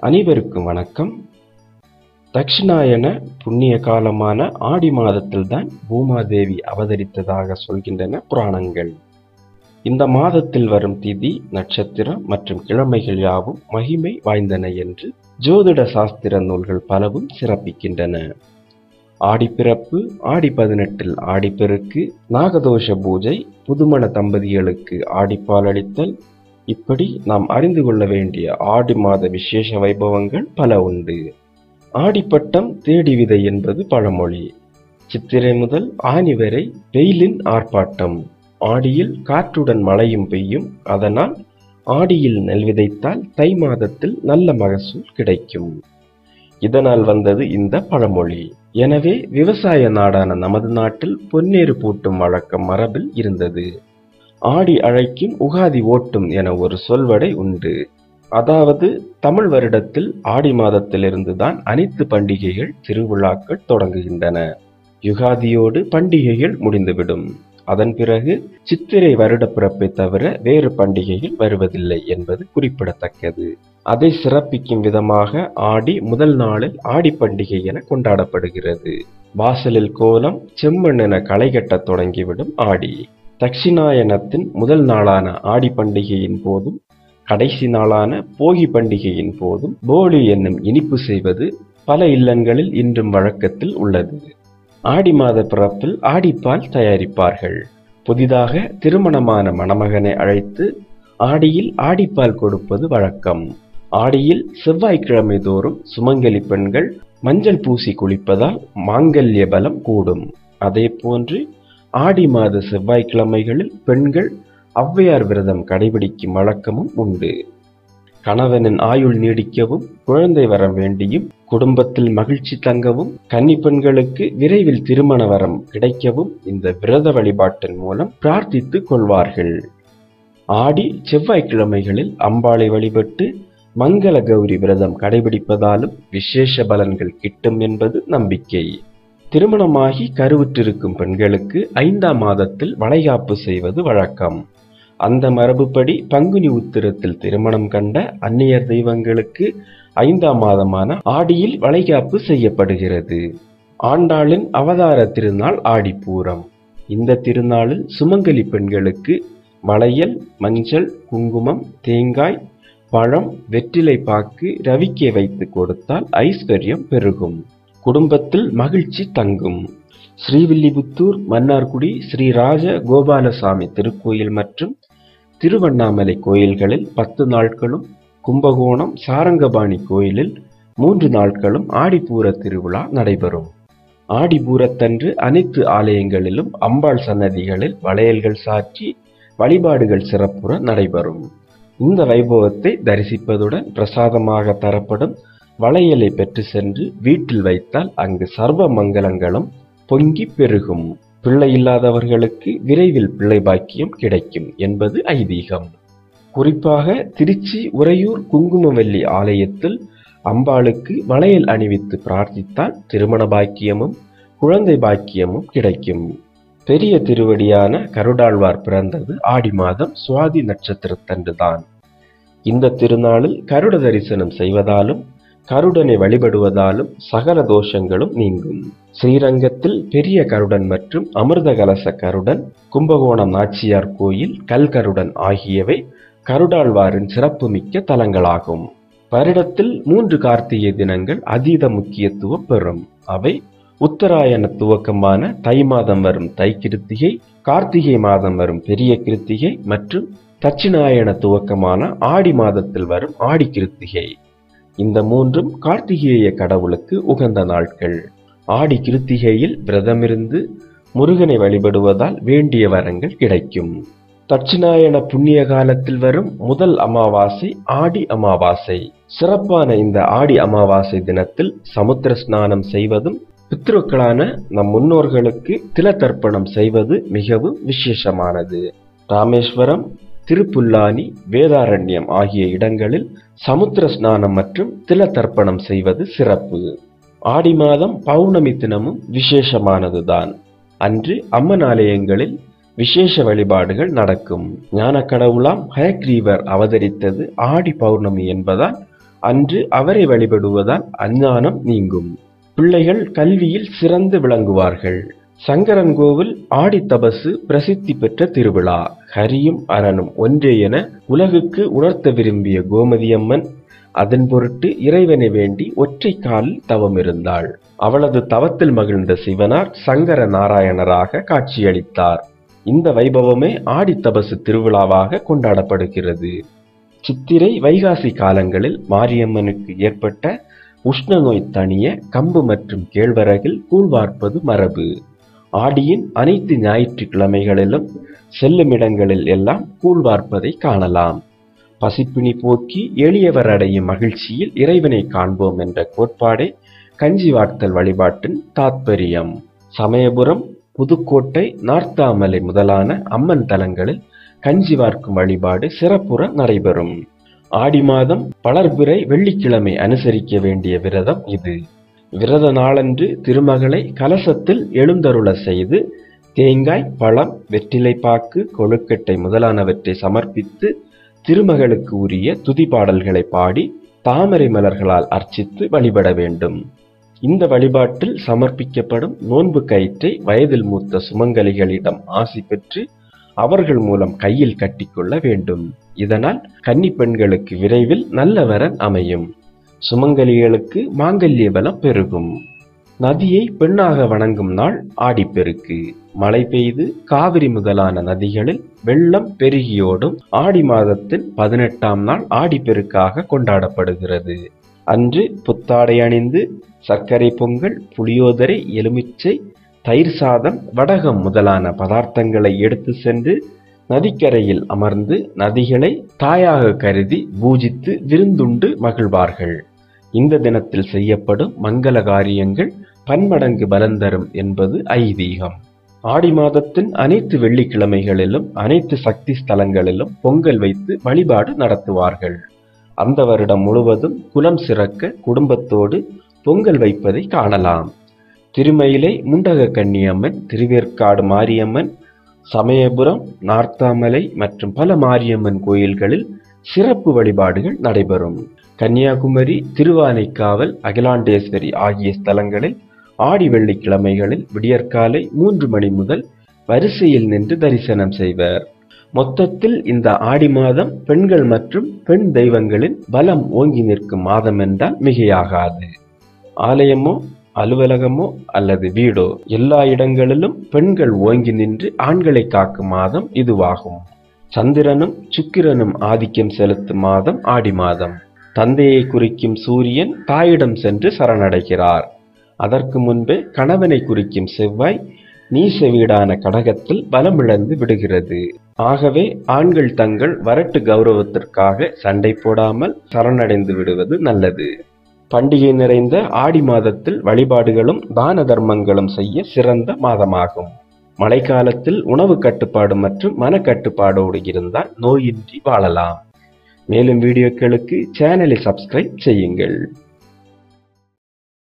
அனைவருக்கும் வணக்கம். தக்ஷிணாயன புண்ணிய காலமான ஆடி மாதத்தில்தான் பூமாதேவி அவதரித்ததாக சொல்கின்றன புராணங்கள். இந்த மாதத்தில் வரும் திதி நட்சத்திரம் மற்றும் கிழமைகள் யாவும் மகிமை வாய்ந்தன என்று ஜோதிட சாஸ்திர நூல்கள் பலவும் சிறப்பிக்கின்றன. ஆடிப்பிறப்பு ஆடி பதினெட்டில் ஆடிப்பெருக்கு நாகதோஷ பூஜை புதுமண தம்பதிகளுக்கு ஆடிப்பால் அளித்தல் இப்படி நாம் அறிந்து கொள்ள வேண்டிய ஆடி மாத விசேஷ வைபவங்கள் பல உண்டு. ஆடிப்பட்டம் தேடி விதை என்பது பழமொழி. சித்திரை முதல் ஆனி வரை வெயிலின் ஆர்ப்பாட்டம். ஆடியில் காற்றுடன் மழையும் பெய்யும். அதனால் ஆடியில் நெல் விதைத்தால் தை மாதத்தில் நல்ல மகசூல் கிடைக்கும். இதனால் வந்தது இந்த பழமொழி. எனவே விவசாய நாடான நமது நாட்டில் பொன்னேறு பூட்டும் வழக்கம் மரபில் இருந்தது. ஆடி அழைக்கும் உகாதி ஓட்டும் என ஒரு சொல்வடை உண்டு. அதாவது தமிழ் வருடத்தில் ஆடி மாதத்திலிருந்து தான் அனைத்து பண்டிகைகள் திருவிழாக்கள் தொடங்குகின்றன. யுகாதியோடு பண்டிகைகள் முடிந்துவிடும். அதன் பிறகு சித்திரை வருட பிறப்பை தவிர வேறு பண்டிகைகள் வருவதில்லை என்பது குறிப்பிடத்தக்கது. அதை சிறப்பிக்கும் விதமாக ஆடி முதல் நாளில் ஆடி பண்டிகை என கொண்டாடப்படுகிறது. வாசலில் கோலம் செம்மண் என களை கட்டத் தொடங்கிவிடும் ஆடி. தட்சிணாயனத்தின் முதல் நாளான ஆடி பண்டிகையின் போதும் கடைசி நாளான போகி பண்டிகையின் போதும் போலி என்னும் இனிப்பு செய்வது பல இல்லங்களில் இன்றும் வழக்கத்தில் உள்ளது. ஆடி மாத பிறப்பில் ஆடிப்பால் தயாரிப்பார்கள். புதிதாக திருமணமான மணமகனை அழைத்து ஆடியில் ஆடிப்பால் கொடுப்பது வழக்கம். ஆடியில் செவ்வாய்க்கிழமை தோறும் சுமங்கலி பெண்கள் மஞ்சள் பூசி குளிப்பதால் மாங்கல்ய பலம் கூடும். அதே போன்று ஆடி மாத செவ்வாய்க்கிழமைகளில் பெண்கள் ஔவையார் விரதம் கடைபிடிக்கும் வழக்கமும் உண்டு. கணவனின் ஆயுள் நீடிக்கவும் குழந்தை வரம் வேண்டியும் குடும்பத்தில் மகிழ்ச்சி தங்கவும் கன்னி பெண்களுக்கு விரைவில் திருமண வரம் கிடைக்கவும் இந்த விரத வழிபாட்டின் மூலம் பிரார்த்தித்துக் கொள்வார்கள். ஆடி செவ்வாய்க்கிழமைகளில் அம்பாளை வழிபட்டு மங்கள கௌரி விரதம் கடைபிடிப்பதாலும் விசேஷ பலன்கள் கிட்டும் என்பது நம்பிக்கை. திருமணமாகி கருவுற்றிருக்கும் பெண்களுக்கு ஐந்தாம் மாதத்தில் வளைகாப்பு செய்வது வழக்கம். அந்த மரபுப்படி பங்குனி உத்திரத்தில் திருமணம் கண்ட அந்நியர் தெய்வங்களுக்கு ஐந்தாம் மாதமான ஆடியில் வளைகாப்பு செய்யப்படுகிறது. ஆண்டாளின் அவதார திருநாள் ஆடிப்பூரம். இந்த திருநாளில் சுமங்கலி பெண்களுக்கு வளையல் மஞ்சள் குங்குமம் தேங்காய் பழம் வெற்றிலை பாக்கு ரவிக்கே வைத்து கொடுத்தால் ஐஸ்வர்யம் பெருகும். குடும்பத்தில் மகிழ்ச்சி தங்கும். ஸ்ரீவில்லிபுத்தூர் மன்னார்குடி ஸ்ரீ ராஜ கோபாலசாமி திருக்கோயில் மற்றும் திருவண்ணாமலை கோயில்களில் பத்து நாட்களும் கும்பகோணம் சாரங்கபாணி கோயிலில் மூன்று நாட்களும் ஆடிப்பூர திருவிழா நடைபெறும். ஆடிப்பூரத்தன்று அனைத்து ஆலயங்களிலும் அம்பாள் சன்னதிகளில் வளையல்கள் சாற்றி வழிபாடுகள் சிறப்புற நடைபெறும். இந்த வைபவத்தை தரிசிப்பதுடன் பிரசாதமாக தரப்படும் வளையலை பெற்று சென்று வீட்டில் வைத்தால் அங்கு சர்வ மங்களங்களும் பொங்கி பெருகும். பிள்ளை இல்லாதவர்களுக்கு விரைவில் பிள்ளை பாக்கியம் கிடைக்கும் என்பது ஐதீகம். குறிப்பாக திருச்சி உறையூர் குங்குமவல்லி ஆலயத்தில் அம்பாளுக்கு வளையல் அணிவித்து பிரார்த்தித்தால் திருமண பாக்கியமும் குழந்தை பாக்கியமும் கிடைக்கும். பெரிய திருவடியான கருடாழ்வார் பிறந்தது ஆடி மாதம் சுவாதி நட்சத்திரத்தன்றுதான் இந்த திருநாளில் கருட தரிசனம் செய்வதாலும் கருடனை வழிபடுவதாலும் சகல தோஷங்களும் நீங்கும். ஸ்ரீரங்கத்தில் பெரிய கருடன் மற்றும் அமிர்த கலச கருடன் கும்பகோணம் நாச்சியார் கோயில் கல்கருடன் ஆகியவை கருடாழ்வாரின் சிறப்புமிக்க தலங்களாகும். வருடத்தில் மூன்று கார்த்திகை தினங்கள் அதீத முக்கியத்துவம் பெறும். அவை உத்தராயண துவக்கமான தை மாதம் வரும் தை கிருத்திகை கார்த்திகை மாதம் வரும் பெரிய கிருத்திகை மற்றும் தட்சிணாயன துவக்கமான ஆடி மாதத்தில் வரும் ஆடி கிருத்திகை. இந்த மூன்றும் கார்த்திகேய கடவுளுக்கு உகந்த நாட்கள். ஆடி கிருத்திகையில் விரதமிருந்து முருகனை வழிபடுவதால் வேண்டிய வரங்கள் கிடைக்கும். தட்சிணாயன புண்ணிய காலத்தில் வரும் முதல் அமாவாசை ஆடி அமாவாசை. சிறப்பான இந்த ஆடி அமாவாசை தினத்தில் சமுத்திர ஸ்நானம் செய்வதும் பித்ருக்களான நம் முன்னோர்களுக்கு தில தர்ப்பணம் செய்வது மிகவும் விசேஷமானது. ராமேஸ்வரம் திருப்புல்லானி வேதாரண்யம் ஆகிய இடங்களில் சமுத்திர ஸ்நானம் மற்றும் தில தர்ப்பணம் செய்வது சிறப்பு. ஆடி மாதம் பௌர்ணமி தினமும் விசேஷமானதுதான். அன்று அம்மன் ஆலயங்களில் விசேஷ வழிபாடுகள் நடக்கும். ஞான கடவுளாம் ஹயக்ரீவர் அவதரித்தது ஆடி பௌர்ணமி என்பதால் அன்று அவரை வழிபடுவதால் அஞ்ஞானம் நீங்கும். பிள்ளைகள் கல்வியில் சிறந்து விளங்குவார்கள். சங்கரன் கோவில் ஆடித்தபசு பிரசித்தி பெற்ற திருவிழா. ஹரியும் அரணும் ஒன்றே என உலகுக்கு உணர்த்த விரும்பிய கோமதியம்மன் அதன் பொருட்டு இறைவனை வேண்டி ஒற்றை காலில் தவம் இருந்தாள் அவளது தவத்தில் மகிழ்ந்த சிவனார் சங்கர நாராயணராக காட்சியளித்தார். இந்த வைபவமே ஆடித்தபசு திருவிழாவாக கொண்டாடப்படுகிறது. சித்திரை வைகாசி காலங்களில் மாரியம்மனுக்கு ஏற்பட்ட உஷ்ண நோய் தணிய கம்பு மற்றும் கேழ்வரகில் கூழ்வார்ப்பது மரபு. ஆடியின் அனைத்து ஞாயிற்றுக்கிழமைகளிலும் செல்லும் இடங்களில் எல்லாம் கூழ்வார்ப்பதை காணலாம். பசிப்பினி போக்கி எளியவர் அடையும் மகிழ்ச்சியில் இறைவனை காண்போம் என்ற கோட்பாடே கஞ்சி வார்த்தல் வழிபாட்டின் தாத்பரியம். சமயபுரம் புதுக்கோட்டை நார்த்தாமலை முதலான அம்மன் தலங்களில் கஞ்சி வார்க்கும் வழிபாடு சிறப்புற நடைபெறும். ஆடி மாதம் பலர்பிறை வெள்ளிக்கிழமை அனுசரிக்க வேண்டிய விரதம் இது. விரத நாளன்று திருமகளை கலசத்தில் எழுந்தருள செய்து தேங்காய் பழம் வெற்றிலைப்பாக்கு கொழுக்கட்டை முதலானவற்றை சமர்ப்பித்து திருமகளுக்கு உரிய துதி பாடல்களை பாடி தாமரை மலர்களால் அர்ச்சித்து வழிபட வேண்டும். இந்த வழிபாட்டில் சமர்ப்பிக்கப்படும் நோன்பு கயிற்றை வயதில் மூத்த சுமங்கலிகளிடம் ஆசி பெற்று அவர்கள் மூலம் கையில் கட்டிக்கொள்ள வேண்டும். இதனால் கன்னி பெண்களுக்கு விரைவில் நல்ல வரன் அமையும். சுமங்கலிகளுக்கு மாங்கல்ய பலம் பெருகும். நதியை பெண்ணாக வணங்கும் நாள் ஆடிப்பெருக்கு. மழை பெய்து காவிரி முதலான நதிகளில் வெள்ளம் பெருகியோடும் ஆடி மாதத்தின் பதினெட்டாம் நாள் ஆடிப்பெருக்காக கொண்டாடப்படுகிறது. அன்று புத்தாடை அணிந்து சர்க்கரை பொங்கல் புளியோதரை எலுமிச்சை தயிர் சாதம் வடகம் முதலான பதார்த்தங்களை எடுத்து சென்று நதிக்கரையில் அமர்ந்து நதிகளை தாயாக கருதி பூஜித்து விருந்துண்டு மகிழ்வார்கள். இந்த தினத்தில் செய்யப்படும் மங்கள காரியங்கள் பன்மடங்கு பலன் தரும் என்பது ஐதீகம். ஆடி மாதத்தின் அனைத்து வெள்ளிக்கிழமைகளிலும் அனைத்து சக்தி ஸ்தலங்களிலும் பொங்கல் வைத்து வழிபாடு நடத்துவார்கள். அந்த வருடம் முழுவதும் குலம் சிறக்க குடும்பத்தோடு பொங்கல் வைப்பதை காணலாம். திருமயிலை முண்டக கன்னியம்மன் திருவேற்காடு மாரியம்மன் சமயபுரம் நார்த்தாமலை மற்றும் பல மாரியம்மன் கோயில்களில் சிறப்பு வழிபாடுகள் நடைபெறும். கன்னியாகுமரி திருவானைக்காவல் அகிலாண்டேஸ்வரி ஆகிய ஸ்தலங்களில் ஆடி வெள்ளிக்கிழமைகளில் விடியற்காலை மூன்று மணி முதல் வரிசையில் நின்று தரிசனம் செய்வர். மொத்தத்தில் இந்த ஆடி மாதம் பெண்கள் மற்றும் பெண் தெய்வங்களின் பலம் ஓங்கி நிற்கும் மாதம் என்றால் மிகையாகாது. ஆலயமோ அலுவலகமோ அல்லது வீடோ எல்லா இடங்களிலும் பெண்கள் ஓங்கி நின்று ஆண்களை காக்கும் மாதம் இதுவாகும். சந்திரனும் சுக்கிரனும் ஆதிக்கம் செலுத்தும் மாதம் ஆடி மாதம். தந்தையை குறிக்கும் சூரியன் தாயிடம் சென்று சரணடைகிறார். அதற்கு முன்பே கணவனை குறிக்கும் செவ்வாய் நீச வீடான கடகத்தில் பலமிழந்து விடுகிறது. ஆகவே ஆண்கள் தங்கள் வரட்டு கௌரவத்திற்காக சண்டை போடாமல் சரணடைந்து விடுவது நல்லது. பண்டிகை நிறைந்த ஆடி மாதத்தில் வழிபாடுகளும் தான தர்மங்களும் செய்ய சிறந்த மாதமாகும். மழைக்காலத்தில் உணவு கட்டுப்பாடு மற்றும் மனக்கட்டுப்பாடோடு இருந்தால் நோயின்றி வாழலாம். மேலும் வீடியோக்களுக்கு சேனலை சப்ஸ்கிரைப் செய்யுங்கள்.